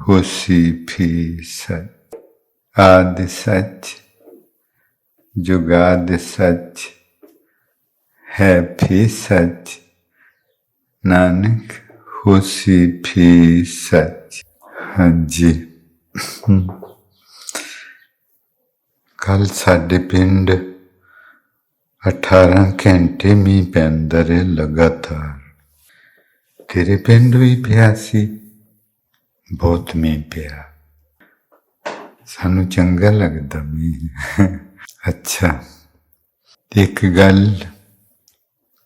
ਹੋਸੀ ਵੀ ਸੱਚ ਆਦਿ ਸੱਚ ਜੁਗਾਦਿ ਸੱਚ ਹੈ ਵੀ ਸੱਚ ਨਾਨਕ ਹੋਸੀ ਵੀ ਸੱਚ ਹਾਂਜੀ ਕੱਲ ਸਾਡੇ ਪਿੰਡ 18 ਘੰਟੇ ਮੀਂਹ ਪੈਂਦਾ ਰਿਹਾ ਲਗਾਤਾਰ ਤੇਰੇ ਪਿੰਡ ਵੀ ਪਿਆ ਸੀ ਬਹੁਤ ਮੀਂਹ ਪਿਆ। ਸਾਨੂੰ ਚੰਗਾ ਲੱਗਦਾ ਮੀਂਹ। ਅੱਛਾ। ਇੱਕ ਗੱਲ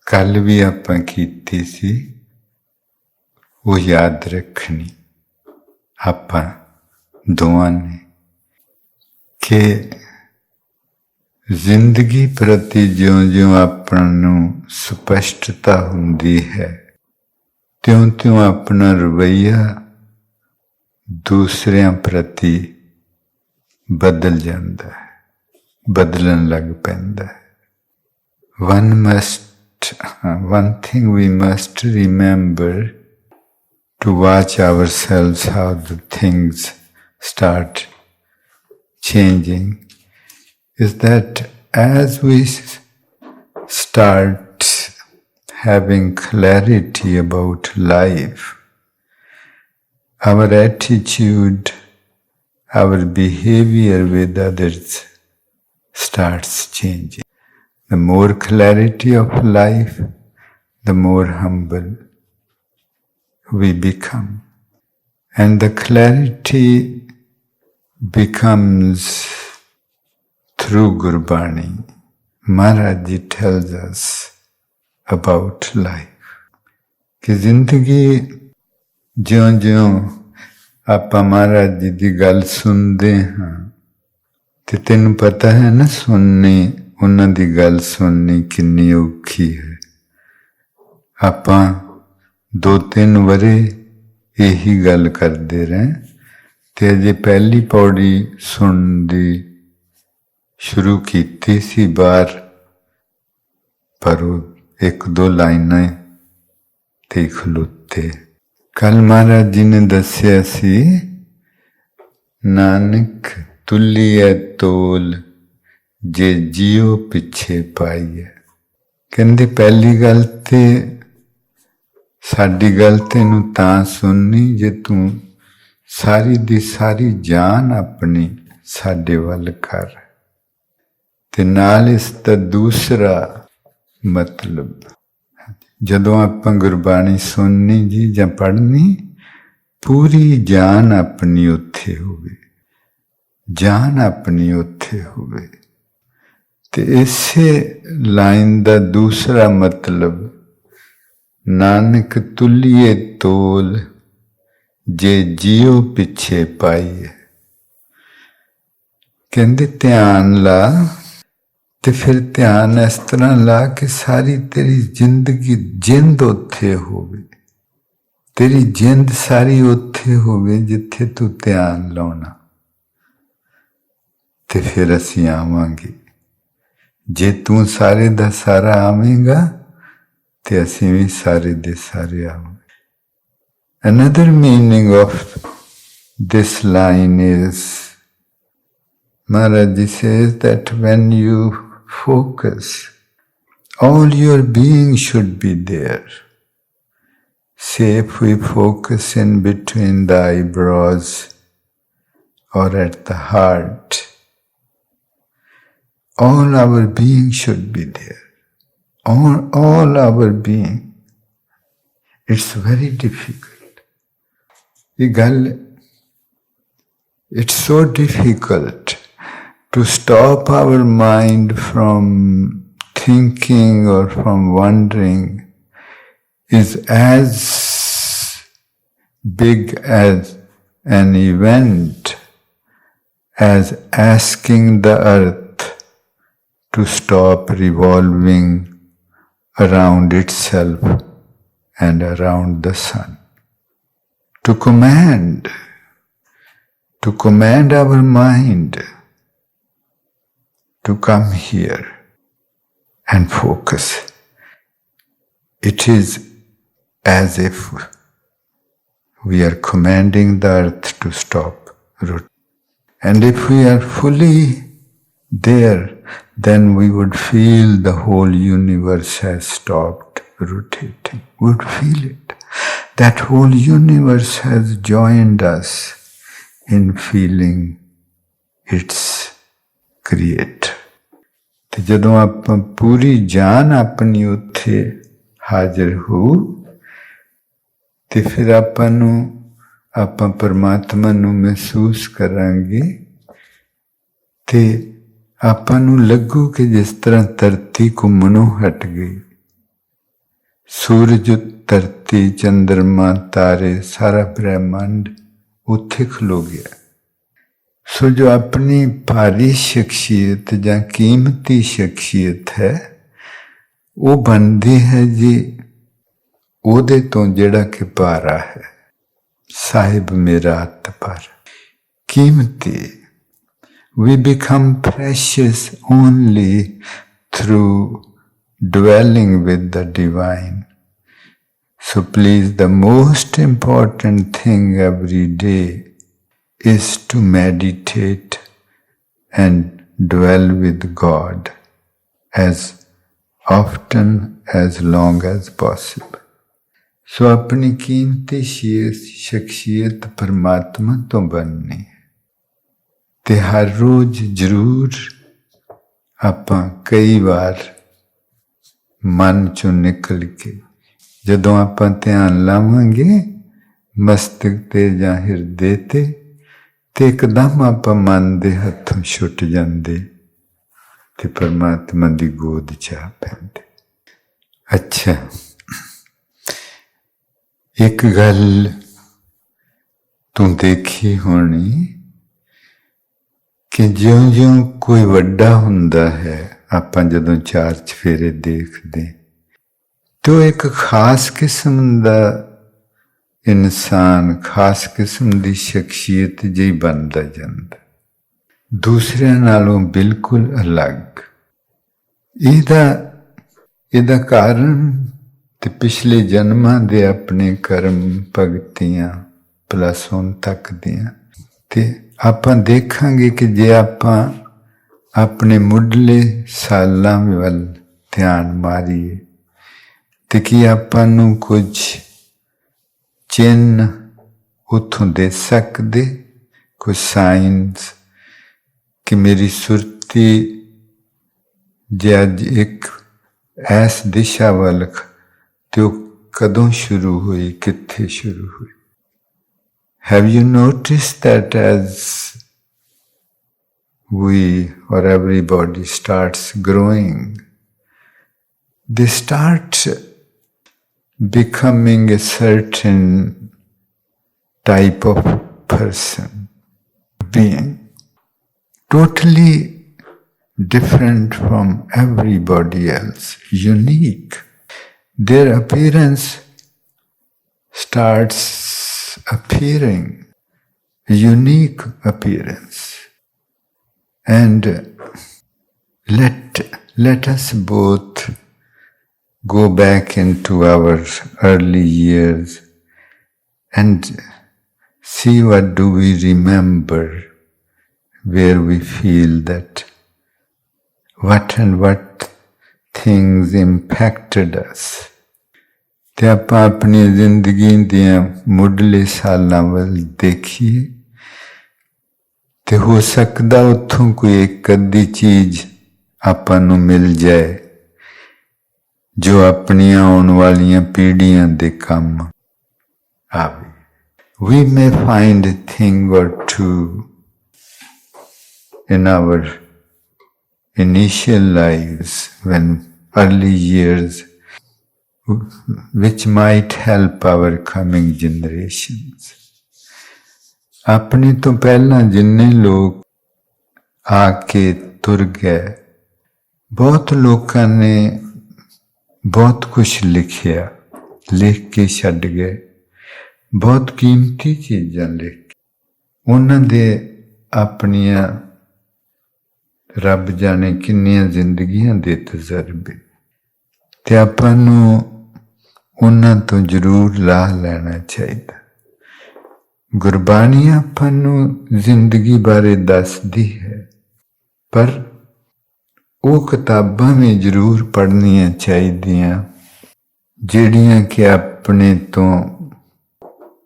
ਕੱਲ ਵੀ ਆਪਾਂ ਕੀਤੀ ਸੀ, ਉਹ ਯਾਦ ਰੱਖਣੀ। ਆਪਾਂ ਦੋਵਾਂ ਨੇ ਕਿ ਜ਼ਿੰਦਗੀ ਪ੍ਰਤੀ ਜਿਉਂ-ਜਿਉਂ ਆਪਾਂ ਨੂੰ ਸਪਸ਼ਟਤਾ ਹੁੰਦੀ ਹੈ, ਤਿਉਂ-ਤਿਉਂ ਆਪਣਾ ਰਵਈਆ ਦੂਸਰਿਆਂ ਪ੍ਰਤੀ ਬਦਲ ਜਾਂਦਾ ਹੈ ਬਦਲਣ ਲੱਗ ਪੈਂਦਾ ਹੈ one must one thing we must remember to watch ourselves how the things start changing is that as we s- start having clarity about life our attitude, our behavior with others starts changing. The more clarity of life, the more humble we become. And the clarity becomes through Gurbani. Maharaji tells us about life. कि जिंदगी ਜਿਉਂ-ਜਿਉਂ ਆਪਾਂ ਮਹਾਰਾਜ ਜੀ ਦੀ ਗੱਲ ਸੁਣਦੇ ਹਾਂ ਤੇ ਤੈਨੂੰ ਪਤਾ ਹੈ ਨਾ ਸੁਣਨੀ, ਉਹਨਾਂ ਦੀ ਗੱਲ ਸੁਣਨੀ ਕਿੰਨੀ ਔਖੀ ਹੈ। ਆਪਾਂ ਦੋ ਤਿੰਨ ਵਰੇ ਇਹੀ ਗੱਲ ਕਰਦੇ ਰਹੇ ਤੇ ਅਜੇ ਪਹਿਲੀ ਪੌੜੀ ਸੁਣਨ ਦੀ ਸ਼ੁਰੂ ਕੀਤੀ ਸੀ ਬਾਹਰ, ਪਰ ਉਹ ਇੱਕ ਦੋ ਲਾਈਨਾਂ ਤੇ ਖਲੋਤੇ ਕੱਲ ਮਹਾਰਾਜ ਜੀ ਨੇ ਦੱਸਿਆ ਸੀ ਨਾਨਕ ਤੁਲੀਏ ਤੋਲ ਜੇ ਜੀਉ ਪਿੱਛੇ ਪਾਈਏ ਕਹਿੰਦੇ ਪਹਿਲੀ ਗੱਲ ਤੇ ਸਾਡੀ ਗੱਲ ਤੈਨੂੰ ਤਾਂ ਸੁਣਨੀ ਜੇ ਤੂੰ ਸਾਰੀ ਦੀ ਸਾਰੀ ਜਾਨ ਆਪਣੀ ਸਾਡੇ ਵੱਲ ਕਰ ਤੇ ਨਾਲ ਇਸ ਦਾ ਦੂਸਰਾ ਮਤਲਬ ਜਦੋਂ ਆਪਾਂ ਗੁਰਬਾਣੀ ਸੁਣਨੀ ਜੀ ਜਾਂ ਪੜ੍ਹਨੀ, ਪੂਰੀ ਜਾਨ ਆਪਣੀ ਉੱਥੇ ਹੋਵੇ। ਜਾਨ ਆਪਣੀ ਉੱਥੇ ਹੋਵੇ। ਤੇ ਇਸੇ ਲਾਈਨ ਦਾ ਦੂਸਰਾ ਮਤਲਬ, ਨਾਨਕ ਤੁਲੀਏ ਤੋਲ ਜੇ ਜਿਉ ਪਿੱਛੇ ਪਾਈਏ। ਕਹਿੰਦੇ ਧਿਆਨ ਲਾ ਤੇ ਫਿਰ ਧਿਆਨ ਇਸ ਤਰ੍ਹਾਂ ਲਾ ਕਿ ਸਾਰੀ ਤੇਰੀ ਜ਼ਿੰਦਗੀ ਜਿੰਦ ਉੱਥੇ ਹੋਵੇ। ਤੇਰੀ ਜਿੰਦ ਸਾਰੀ ਉੱਥੇ ਹੋਵੇ ਜਿੱਥੇ ਤੂੰ ਧਿਆਨ ਲਾਉਣਾ। ਤੇ ਫਿਰ ਅਸੀਂ ਆਵਾਂਗੇ। ਜੇ ਤੂੰ ਸਾਰੇ ਦਾ ਸਾਰਾ ਆਵੇਂਗਾ, ਤੇ ਅਸੀਂ ਵੀ ਸਾਰੇ ਦੇ ਸਾਰੇ ਆਵਾਂਗੇ। Another meaning of this line is Maharaj ji says that when you focus. All your being should be there. Say if we focus in between the eyebrows or at the heart, all our being should be there. All, all our being. It's very difficult. It's so difficult to stop our mind from thinking or from wondering is as big as an event as asking the earth to stop revolving around itself and around the sun. To command, to command our mind to come here and focus. It is as if we are commanding the earth to stop rotating. And if we are fully there, then we would feel the whole universe has stopped rotating. We would feel it. That whole universe has joined us in feeling its creator. ਤੇ ਜਦੋਂ ਆਪਾਂ ਪੂਰੀ ਜਾਨ ਆਪਣੀ ਉੱਥੇ ਹਾਜ਼ਰ ਹੋ, ਤੇ ਫਿਰ ਆਪਾਂ ਨੂੰ, ਆਪਾਂ ਪਰਮਾਤਮਾ ਨੂੰ ਮਹਿਸੂਸ ਕਰਾਂਗੇ, ਤੇ ਆਪਾਂ ਨੂੰ ਲੱਗੂ ਕਿ ਜਿਸ ਤਰ੍ਹਾਂ ਧਰਤੀ ਘੁੰਮਣੋਂ ਹਟ ਗਈ। ਸੂਰਜ, ਧਰਤੀ, ਚੰਦਰਮਾ, ਤਾਰੇ, ਸਾਰਾ ਬ੍ਰਹਿਮੰਡ ਉੱਥੇ ਖਲੋ ਗਿਆ। ਸੋ ਜੋ ਆਪਣੀ ਭਾਰੀ ਸ਼ਖਸੀਅਤ ਜਾਂ ਕੀਮਤੀ ਸ਼ਖਸੀਅਤ ਹੈ ਉਹ ਬਣਦੀ ਹੈ ਜੀ ਉਹਦੇ ਤੋਂ ਜਿਹੜਾ ਕਿ ਭਾਰਾ ਹੈ ਸਾਹਿਬ ਮੇਰਾ ਹੱਥ ਪਰ ਕੀਮਤੀ we become precious only through dwelling with the divine. So please, the most important thing every day is to meditate and dwell with God as often as long as possible. ਸੋ ਆਪਣੀ ਕੀਮਤੀ ਸ਼ਖਸੀਅਤ ਪਰਮਾਤਮਾ ਤੋਂ ਬਣਨੀ ਹੈ ਤੇ ਹਰ ਰੋਜ਼ ਜ਼ਰੂਰ ਆਪਾਂ ਕਈ ਵਾਰ ਮਨ ਚੋਂ ਨਿਕਲ ਕੇ ਜਦੋਂ ਆਪਾਂ ਧਿਆਨ ਲਾਵਾਂਗੇ, ਮਸਤਕ ਤੇ ਜਾਂ ਹਿਰਦੇ ਤੇ ਤੇ ਇੱਕਦਮ ਆਪਾਂ ਮਨ ਦੇ ਹੱਥੋਂ ਛੁੱਟ ਜਾਂਦੇ ਤੇ ਪਰਮਾਤਮਾ ਦੀ ਗੋਦ ਚ ਆ ਪੈਂਦੇ। ਅੱਛਾ। ਇੱਕ ਗੱਲ ਤੂੰ ਦੇਖੀ ਹੋਣੀ ਕਿ ਜਿਉਂ-ਜਿਉਂ ਕੋਈ ਵੱਡਾ ਹੁੰਦਾ ਹੈ, ਆਪਾਂ ਜਦੋਂ ਚਾਰ ਚਫੇਰੇ ਦੇਖਦੇ, ਤੇ ਉਹ ਇੱਕ ਖਾਸ ਕਿਸਮ ਦਾ ਇਨਸਾਨ ਖਾਸ ਕਿਸਮ ਦੀ ਸ਼ਖਸੀਅਤ ਜਿਹੀ ਬਣਦਾ ਜਾਂਦਾ। ਦੂਸਰਿਆਂ ਨਾਲੋਂ ਬਿਲਕੁਲ ਅਲੱਗ। ਇਹਦਾ ਇਹਦਾ ਕਾਰਨ ਤੇ ਪਿਛਲੇ ਜਨਮਾਂ ਦੇ ਆਪਣੇ ਕਰਮ ਭਗਤੀਆਂ ਪਲਸ ਹੁਣ ਤੱਕ ਦੀਆਂ। ਤੇ ਆਪਾਂ ਦੇਖਾਂਗੇ ਕਿ ਜੇ ਆਪਾਂ ਆਪਣੇ ਮੁੱਢਲੇ ਸਾਲਾਂ ਵੱਲ ਧਿਆਨ ਮਾਰੀਏ, ਤੇ ਕੀ ਆਪਾਂ ਨੂੰ ਕੁਝ ਚਿੰਨ ਉਥੋਂ ਦੇ ਸਕਦੇ ਕੁਝ ਸਾਇੰਸ ਕਿ ਮੇਰੀ ਸੁਰਤੀ ਜੇ ਅੱਜ ਇੱਕ ਐਸ ਦਿਸ਼ਾ ਵੱਲ ਖ- ਤੇ ਉਹ ਕਦੋਂ ਸ਼ੁਰੂ ਹੋਈ ਕਿੱਥੇ ਸ਼ੁਰੂ ਹੋਈ Have you noticed that as we or everybody starts growing, they start becoming a certain type of person, being, totally different from everybody else, unique. Their appearance starts appearing, unique appearance. And let, let us both go back into our early years and see what do we remember, where we feel that, what and what things impacted us. ਤੇ ਆਪਾਂ ਆਪਣੀ ਜ਼ਿੰਦਗੀ ਦੀਆਂ ਮੁੱਢਲੇ ਸਾਲਾਂ ਵੱਲ ਦੇਖੀਏ ਤੇ ਹੋ ਸਕਦਾ ਉੱਥੋਂ ਕੋਈ ਇੱਕ ਅੱਧੀ ਚੀਜ਼ ਆਪਾਂ ਨੂੰ ਮਿਲ ਜਾਏ ਜੋ ਆਪਣੀਆਂ ਆਉਣ ਵਾਲੀਆਂ ਪੀੜ੍ਹੀਆਂ ਦੇ ਕੰਮ ਆਵੇ we may find a thing or two in our initial lives when early years which might help our coming generations ਆਪਣੇ ਤੋਂ ਪਹਿਲਾਂ ਜਿੰਨੇ ਲੋਕ ਆ ਕੇ ਤੁਰ ਗਏ ਬਹੁਤ ਲੋਕਾਂ ਨੇ ਬਹੁਤ ਕੁਝ ਲਿਖਿਆ ਲਿਖ ਕੇ ਛੱਡ ਗਏ ਬਹੁਤ ਕੀਮਤੀ ਚੀਜ਼ਾਂ ਲਿਖ ਉਹਨਾਂ ਦੇ ਆਪਣੀਆਂ ਰੱਬ ਜਾਣੇ ਕਿੰਨੀਆਂ ਜ਼ਿੰਦਗੀਆਂ ਦੇ ਤਜਰਬੇ। ਤੇ ਆਪਾਂ ਨੂੰ ਉਹਨਾਂ ਤੋਂ ਜ਼ਰੂਰ ਲਾਹ ਲੈਣਾ ਚਾਹੀਦਾ। ਗੁਰਬਾਣੀ ਆਪਾਂ ਨੂੰ ਜ਼ਿੰਦਗੀ ਬਾਰੇ ਦੱਸਦੀ ਹੈ, ਪਰ ਉਹ ਕਿਤਾਬਾਂ ਵੀ ਜ਼ਰੂਰ ਪੜ੍ਹਨੀਆਂ ਚਾਹੀਦੀਆਂ, ਜਿਹੜੀਆਂ ਕਿ ਆਪਣੇ ਤੋਂ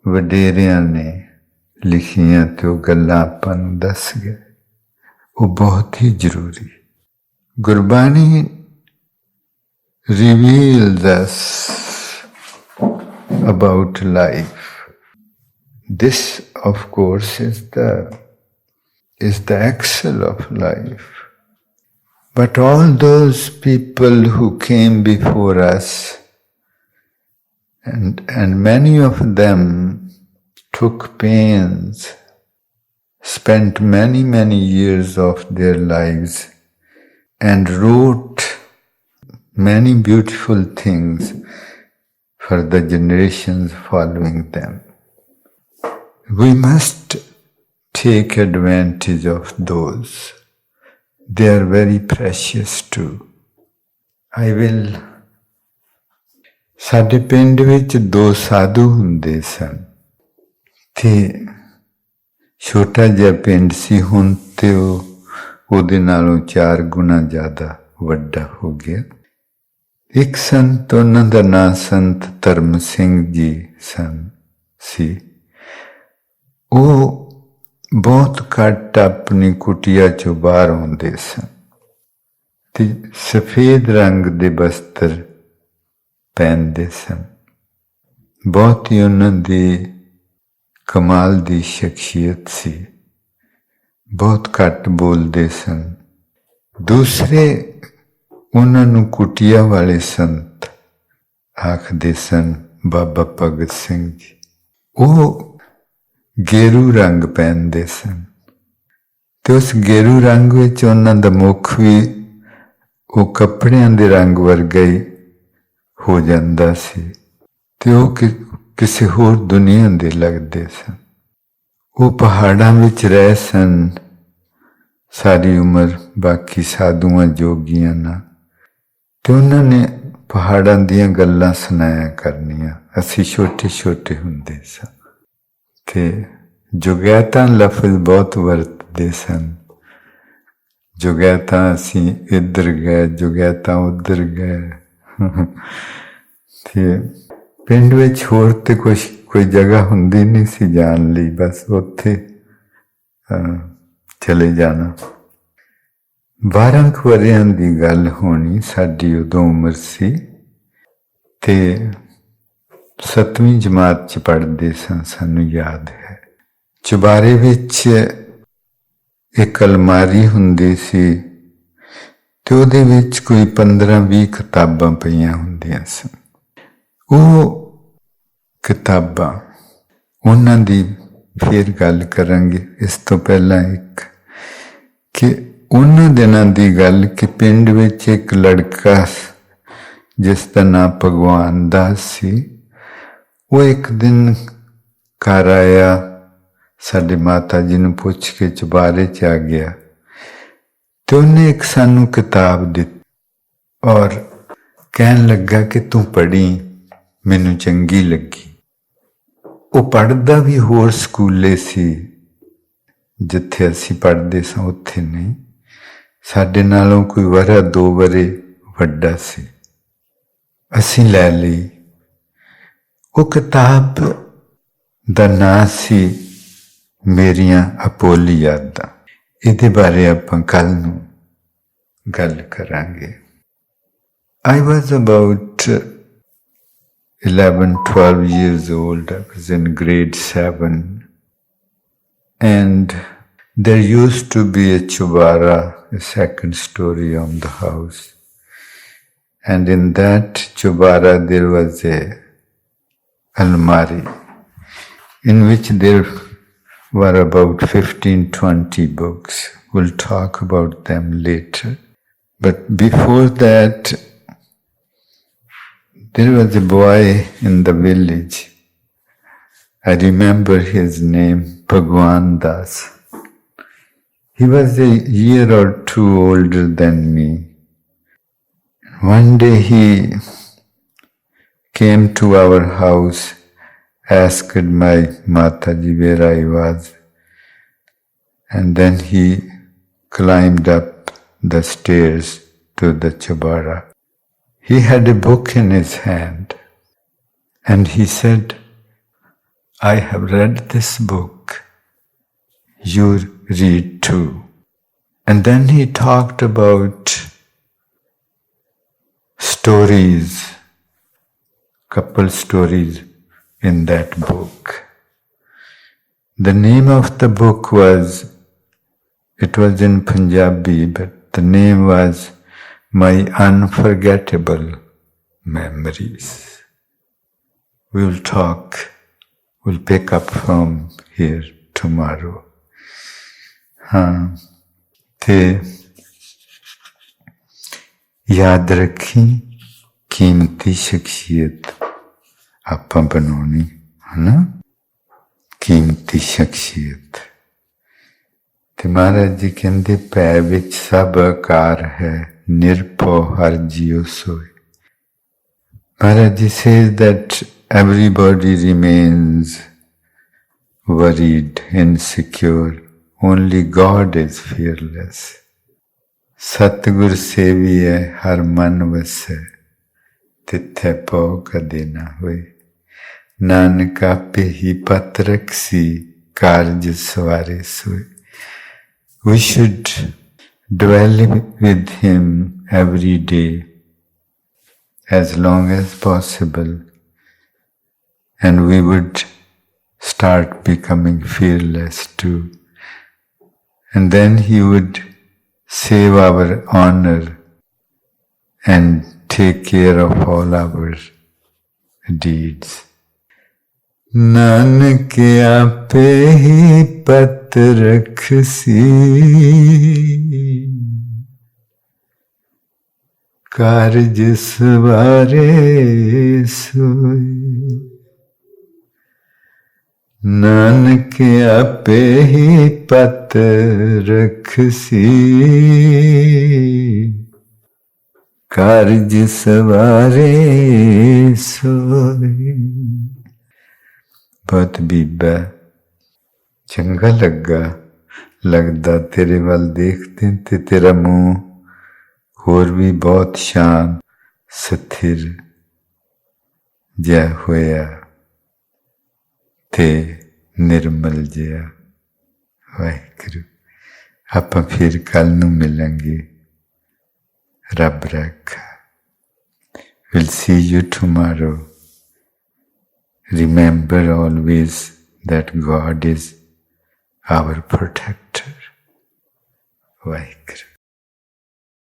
ਵਡੇਰਿਆਂ ਨੇ ਲਿਖੀਆਂ ਤੇ ਉਹ ਗੱਲਾਂ ਆਪਾਂ ਨੂੰ ਦੱਸ ਗਏ ਉਹ ਬਹੁਤ ਹੀ ਜ਼ਰੂਰੀ Gurbani reveals us about life this of course is the is the excel of life but all those people who came before us and and many of them took pains spent many, many years of their lives and wrote many beautiful things for the generations following them. We must take advantage of those. They are very precious too. I will ਸਾਡੇ ਪਿੰਡ ਵਿੱਚ ਦੋ ਸਾਧੂ ਹੁੰਦੇ ਸਨ ਤੇ ਛੋਟਾ ਜਿਹਾ ਪਿੰਡ ਸੀ, ਹੁਣ ਤੇ ਉਹ, ਉਹਦੇ ਨਾਲੋਂ ਚਾਰ ਗੁਣਾ ਜ਼ਿਆਦਾ ਵੱਡਾ ਹੋ ਗਿਆ। ਇੱਕ ਸੰਤ, ਉਹਨਾਂ ਦਾ ਨਾਂ ਸੰਤ ਧਰਮ ਸਿੰਘ ਜੀ ਸਨ, ਸੀ। ਉਹ ਬਹੁਤ ਘੱਟ ਆਪਣੀ ਕੁਟਿਆ ਚੋਂ ਬਾਹਰ ਆਉਂਦੇ ਸਨ ਤੇ ਸਫੇਦ ਰੰਗ ਦੇ ਬਸਤਰ ਪਹਿਨਦੇ ਸਨ। ਬਹੁਤ ਹੀ ਉਹਨਾਂ ਦੇ ਕਮਾਲ ਦੀ ਸ਼ਖਸੀਅਤ ਸੀ। ਬਹੁਤ ਘੱਟ ਬੋਲਦੇ ਸਨ। ਦੂਸਰੇ ਉਹਨਾਂ ਨੂੰ ਕੁਟਿਆ ਵਾਲੇ ਸੰਤ ਆਖਦੇ ਸਨ, ਬਾਬਾ ਭਗਤ ਸਿੰਘ ਜੀ। ਉਹ ਗੇਰੂ ਰੰਗ ਪਹਿਨਦੇ ਸਨ ਤੇ ਉਸ ਗੇਰੂ ਰੰਗ ਵਿੱਚ ਉਹਨਾਂ ਦਾ ਮੁਖ ਵੀ ਉਹ ਕੱਪੜਿਆਂ ਦੇ ਰੰਗ ਵਰਗਾ ਹੀ ਹੋ ਜਾਂਦਾ ਸੀ। ਤੇ ਉਹ ਕਿ ਕਿਸੇ ਹੋਰ ਦੁਨੀਆ ਦੇ ਲੱਗਦੇ ਸਨ। ਉਹ ਪਹਾੜਾਂ ਵਿੱਚ ਰਹਿ ਸਨ। ਸਾਰੀ ਉਮਰ ਬਾਕੀ ਸਾਧੂਆਂ ਜੋਗੀਆਂ ਨਾਲ। ਤੇ ਉਹਨਾਂ ਨੇ ਪਹਾੜਾਂ ਦੀਆਂ ਗੱਲਾਂ ਸੁਣਾਇਆ ਕਰਨੀਆਂ। ਅਸੀਂ ਛੋਟੇ ਛੋਟੇ ਹੁੰਦੇ ਸਾਂ। ਤੇ ਜੁਗਿਆਤਾ ਲਫ਼ਜ਼ ਬਹੁਤ ਵਰਤਦੇ ਸਨ। ਜੁਗਿਆਤਾ ਅਸੀਂ ਇੱਧਰ ਗਏ, ਜੁਗਿਆਤਾ ਉੱਧਰ ਗਏ। ਤੇ ਪਿੰਡ ਵਿੱਚ ਹੋਰ ਤੇ ਕੁਝ ਕੋਈ ਜਗ੍ਹਾ ਹੁੰਦੀ ਨਹੀਂ ਸੀ ਜਾਣ ਲਈ, ਬਸ ਉੱਥੇ ਚਲੇ ਜਾਣਾ। 12 ਕੁ ਦੀ ਗੱਲ ਹੋਣੀ ਸਾਡੀ ਉਦੋਂ ਉਮਰ ਸੀ ਤੇ ਸੱਤਵੀਂ ਜਮਾਤ ਚ ਪੜ੍ਹਦੇ ਸਾਂ, ਸਾਨੂੰ ਯਾਦ ਹੈ। ਚੁਬਾਰੇ ਵਿੱਚ ਇੱਕ ਅਲਮਾਰੀ ਹੁੰਦੀ ਸੀ ਤੇ ਉਹਦੇ ਵਿੱਚ ਕੋਈ 15-20 ਕਿਤਾਬਾਂ ਪਈਆਂ ਹੁੰਦੀਆਂ ਸਨ। ਉਹ ਕਿਤਾਬਾਂ, ਉਹਨਾਂ ਦੀ ਫਿਰ ਗੱਲ ਕਰਾਂਗੇ। ਇਸ ਤੋਂ ਪਹਿਲਾਂ ਇੱਕ, ਕਿ ਉਹਨਾਂ ਦਿਨਾਂ ਦੀ ਗੱਲ ਕਿ ਪਿੰਡ ਵਿੱਚ ਇੱਕ ਲੜਕਾ ਜਿਸ ਦਾ ਨਾਮ ਭਗਵਾਨ ਦਾਸ ਸੀ, ਉਹ ਇੱਕ ਦਿਨ ਘਰ ਆਇਆ, ਸਾਡੇ ਮਾਤਾ ਜੀ ਨੂੰ ਪੁੱਛ ਕੇ ਚੁਬਾਰੇ ਚ ਆ ਗਿਆ। ਤੇ ਉਹਨੇ ਇੱਕ ਸਾਨੂੰ ਕਿਤਾਬ ਦਿੱਤੀ ਔਰ ਕਹਿਣ ਲੱਗਾ ਕਿ ਤੂੰ ਪੜ੍ਹੀ। ਮੈਨੂੰ ਚੰਗੀ ਲੱਗੀ। ਉਹ ਪੜ੍ਹਦਾ ਵੀ ਹੋਰ ਸਕੂਲੇ ਸੀ। ਜਿੱਥੇ ਅਸੀਂ ਪੜ੍ਹਦੇ ਸਾਂ, ਉੱਥੇ ਨਹੀਂ। ਸਾਡੇ ਨਾਲੋਂ ਕੋਈ ਵਰਾ ਦੋ ਵਰੇ ਵੱਡਾ ਸੀ। ਅਸੀਂ ਲੈ ਲਈ। ਉਹ ਕਿਤਾਬ ਦਾ ਨਾਂ ਸੀ ਮੇਰੀਆਂ ਅਪੋਲੀ ਯਾਦਾਂ। ਇਹਦੇ ਬਾਰੇ ਆਪਾਂ ਕੱਲ ਨੂੰ ਗੱਲ ਕਰਾਂਗੇ। I was about 11, 12 years old. I was in grade 7. And there used to be a chubara, a second story on the house. And in that chubara there was a almari in which there were about 15 20 books. We'll talk about them later. But before that, there was a boy in the village. I remember his name, Bhagwan Das. He was a year or two older than me. One day he came to our house, asked my Mataji where I was, and then he climbed up the stairs to the Chabara. He had a book in his hand, and he said, I have read this book. You read too. And then he talked about stories, couple stories in that book. The name of the book was, it was in Punjabi, but the name was My Unforgettable Memories. We will talk, we'll pick up from here tomorrow. ਹਾਂ ਤੇ ਯਾਦ ਰੱਖੀ ਕੀਮਤੀ ਸ਼ਖਸੀਅਤ ਆਪਾਂ ਬਣਾਉਣੀ ਹਨਾ ਕੀਮਤੀ ਸ਼ਖਸੀਅਤ ਤੇ ਮਹਾਰਾਜ ਜੀ ਕਹਿੰਦੇ ਪੈ ਵਿੱਚ ਸਭ ਆਕਾਰ ਹੈ ਨਿਰਭਉ ਹਰ ਜੀਉ ਸੋਏ Maharaj ji says that everybody remains worried, insecure. Only God is fearless. ਸਤਿਗੁਰ ਸੇਵੀਐ ਹਰ ਮਨ ਵਸੈ ਤਿੱਥੈ ਪਉ ਕਦੇ ਨਾ ਹੋਏ ਨਾਨਕ ਆਪੇ ਹੀ ਪਤ ਰਖਸੀ ਕਾਰਜ ਸਵਾਰੇ ਸੋਏ we should dwell with him every day as long as possible and we would start becoming fearless too and then he would save our honor and take care of all our deeds. Nanak ਆਪੇ ਹੀ ਪਤ ਰਖਸੀ। ਕਾਰਜ ਸਵਾਰੇ ਸੋਈ। ਨਾਨਕ ਆਪੇ ਹੀ ਪਤ ਰਖਸੀ। ਕਾਰਜ ਸਵਾਰੇ ਸੋਈ। ਬਹੁਤ ਬੀਬਾ, ਚੰਗਾ ਲੱਗਾ, ਲੱਗਦਾ ਤੇਰੇ ਵੱਲ ਦੇਖਦੇ ਤੇ ਤੇਰਾ ਮੂੰਹ ਹੋਰ ਵੀ ਬਹੁਤ ਸ਼ਾਂਤ ਸਥਿਰ ਜਿਹਾ ਹੋਇਆ ਤੇ ਨਿਰਮਲ ਜਿਹਾ। ਵਾਹਿਗੁਰੂ, ਆਪਾਂ ਫਿਰ ਕੱਲ ਨੂੰ ਮਿਲਾਂਗੇ। ਰੱਬ ਰੱਖਾ। We'll see you tomorrow. Remember always that God is our protector. Vaheguru.